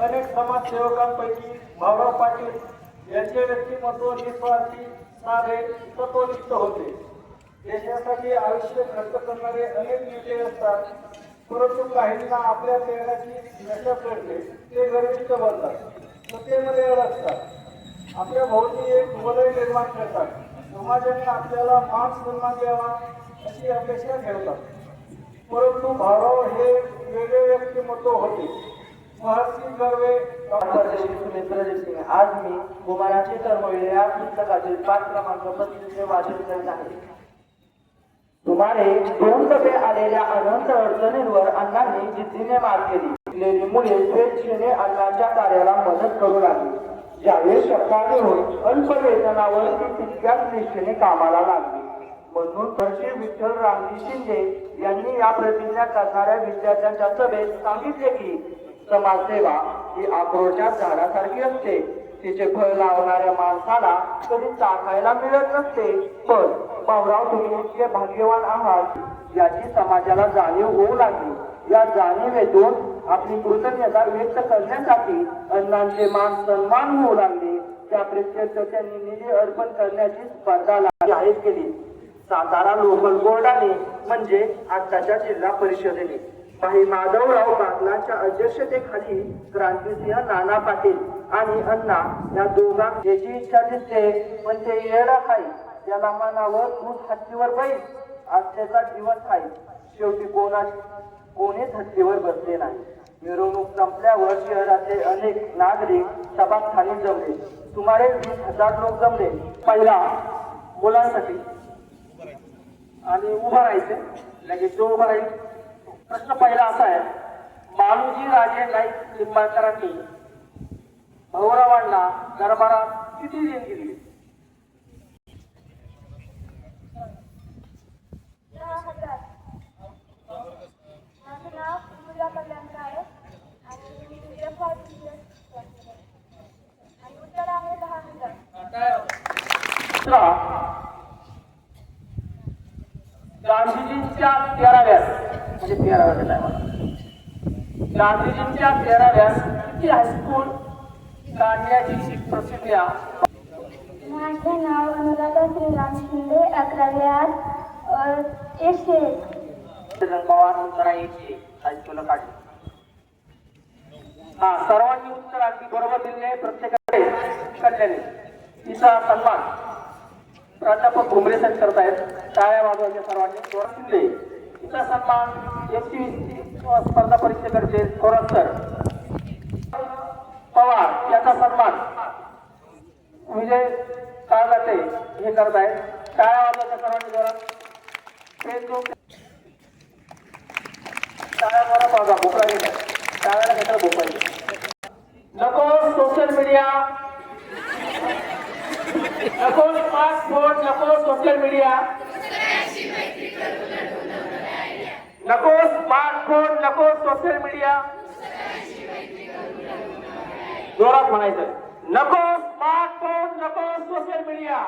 अनेक समाजसेवकांपैकी भाऊराव पाटील यांचे व्यक्तिमत्व निस्वार्थी साधे तत्वनिष्ठ होते. देशासाठी आयुष्य खर्च करणारे अनेक नेते असतात परंतु काहींना आपल्या प्रेरणाची नशा पडते ते गरिष्ठ बनतात सत्तेमध्ये अडकतात. आपल्या भोवती एक वलय निर्माण करतात. समाजाने आपल्याला मान सन्मान द्यावा अशी अपेक्षा ठेवतात. परंतु भाऊराव हे वेगळे व्यक्तिमत्व होते. महर्षी कर्वे परदेशी आज मी गुमानाचे तरमळे या पुस्तकातील पाच क्रमांक पस्तीसचे वाचन करीत आहे सुमारे दोन डबे आलेल्या अनंत अडचणींवर अण्णांनी जिद्दीने मात केली. शिकलेली मुले स्वेच्छेने अण्णांच्या कार्याला मदत करू लागली. ज्यावेळी शक्काने होत अल्प वेतनावर ती तितक्याच निष्ठेने कामाला लागली. म्हणून हर्षी विठ्ठल रामजी शिंदे यांनी या प्रतिज्ञा करणाऱ्या विद्यार्थ्यांच्या सभेत सांगितले की समाजसेवा ही आक्रोशात झाडासारखी असते. तिचे फळ लावणाऱ्या माणसाला कधी चाखायला मिळत नसते. पण भाऊराव तुम्ही इतके भाग्यवान आहात. याची समाजाला जाणीव होऊ लागली. या जाणीवेतून आपली कृतज्ञता व्यक्त करण्यासाठी अण्णांचे मान सन्मान होऊ लागले. त्या प्रत्यक्ष त्यांनी निधी अर्पण करण्याची स्पर्धा जाहीर केली. सातारा लोकल बोर्डाने म्हणजे आत्ताच्या जिल्हा परिषदेने. काही माधवराव बागलांच्या अध्यक्षतेखाली क्रांतिसिंह नाना पाटील आणि अण्णा या दोघां याची इच्छा दिसते पण ते येडा खाई त्याला मनावर ऊस हत्तीवर बैल आज दिवस आहे शेवटी कोणा कोणीच हत्तीवर बसले नाही. मिरवणूक संपल्यावर शहराचे अनेक नागरिक सभास्थानी जमले. सुमारे वीस हजार लोक जमले. पहिला मुलांसाठी. आणि उभं राहायचे. लगेच जो उभं राहील. प्रश्न पहिला असा आहे मालूजी राजे नाईक लिंबाळकरांनी भाऊरावांना दरबारात किती दिन दिली? गांधीजींच्या तेराव्या म्हणजे मला गांधीजींच्या किती हायस्कूल काढण्याची प्रसिद्ध्या माझे नाव अनुराधा श्रीराम शिंदे एकशे उत्तरा एकशे काढली. हा सर्वांनी उत्तर अगदी बरोबर दिले प्रत्येकाकडे कळल्याने तिचा सन्मान प्राध्यापक घुमरे सर करतायत. टाळ्या वाजवायच्या सर्वांनी. शिंदे चा सन्मान एस स्पर्धा परीक्षेकडचे कोरस्कर पवार याचा सन्मान विजय काळगाते हे करतायत टाळ्या वाजवायच्या सर्वांनी जोरात फेसबुक टाळ्या मारा बाबा भोपळा टाळ्याला घेतात भोपळा नको सोशल मीडिया नको स्मार्टफोन नको सोशल मीडिया नको स्मार्टफोन नको सोशल मीडिया. जोरात म्हणायचं. नको स्मार्टफोन नको सोशल मीडिया.